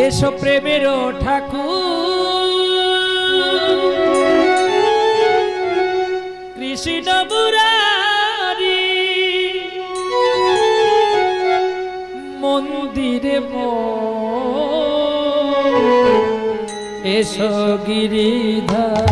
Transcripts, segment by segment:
এসো প্রেমের ঠাকুর। কৃষ্ণ মন্দিরে এসো গিরিধার।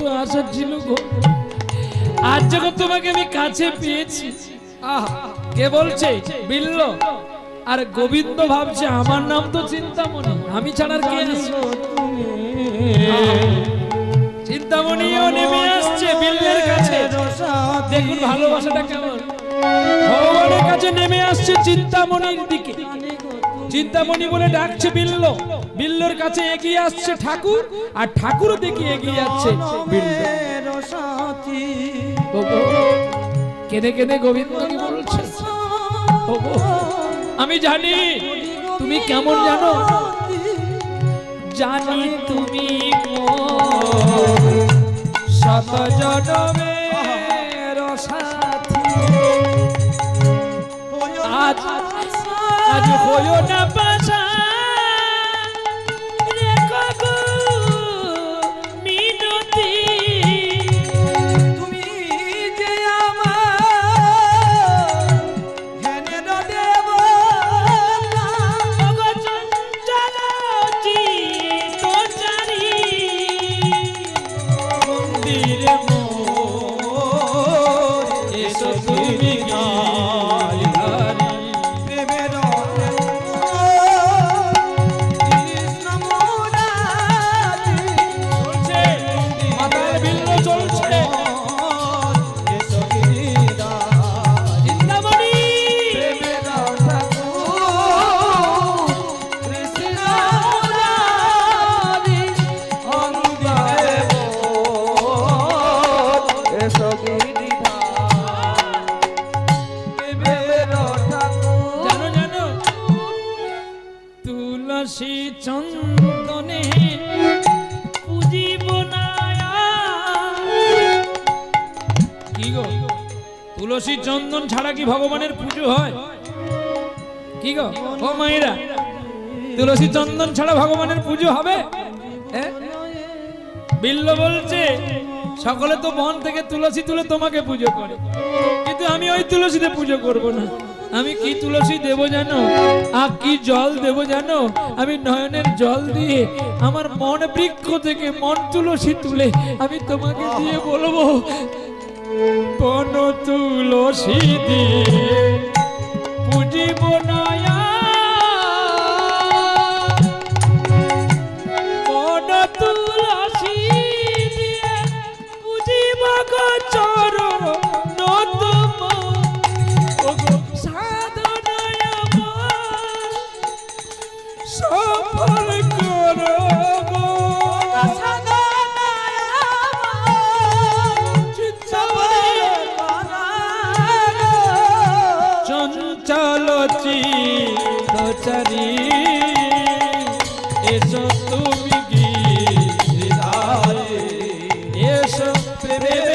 কত আশা ছিল গো। আজ যখন তোমাকে আমি কাছে পেয়েছি আহ কে বলছে? বিল্ল। আর গোবিন্দ ভাবছে আমার নাম তো চিন্তামণি। আমি ছাড়ার কে চিন্তামণিও নেমে আসছে বিল্লের কাছে। দেখুন ভালোবাসাটা কেমন। ভগবানের কাছে নেমে আসছে চিন্তামণির দিকে। চিন্তামণি বলে ডাকছে বিল্ল। বিল্লর কাছে এগিয়ে আসছে ঠাকুর, আর ঠাকুরও দেখি এগিয়ে যাচ্ছে কেঁদে কেঁদে গোবিন্দ বলছে? আমি জানি, তুমি কেমন জানো? জানি তুমি আজ আজ না পাশা তুলসী চন্দনে না কি গো? তুলসী চন্দন ছাড়া কি ভগবানের পুজো হয়? কি গো? ও মায়েরা, তুলসী চন্দন ছাড়া ভগবানের পুজো হবে? বিল্ল বলছে, সকলে তো বন থেকে তুলসী তুলে তোমাকে পুজো করে। কিন্তু আমি ওই তুলসীতে পুজো করব না। আমি কি তুলসী দেব জানো? আর কি জল দেব জানো? আমি নয়নের জল দিয়ে আমার মন বৃক্ষ থেকে মন তুলসী তুলে আমি তোমাকে দিয়ে বলব, বন তুলসী দিয়ে পুজিব নয়া সফল করো গো চঞ্চল চিত্তচারী এসো তুমি গিরিধারে এসো প্রেমের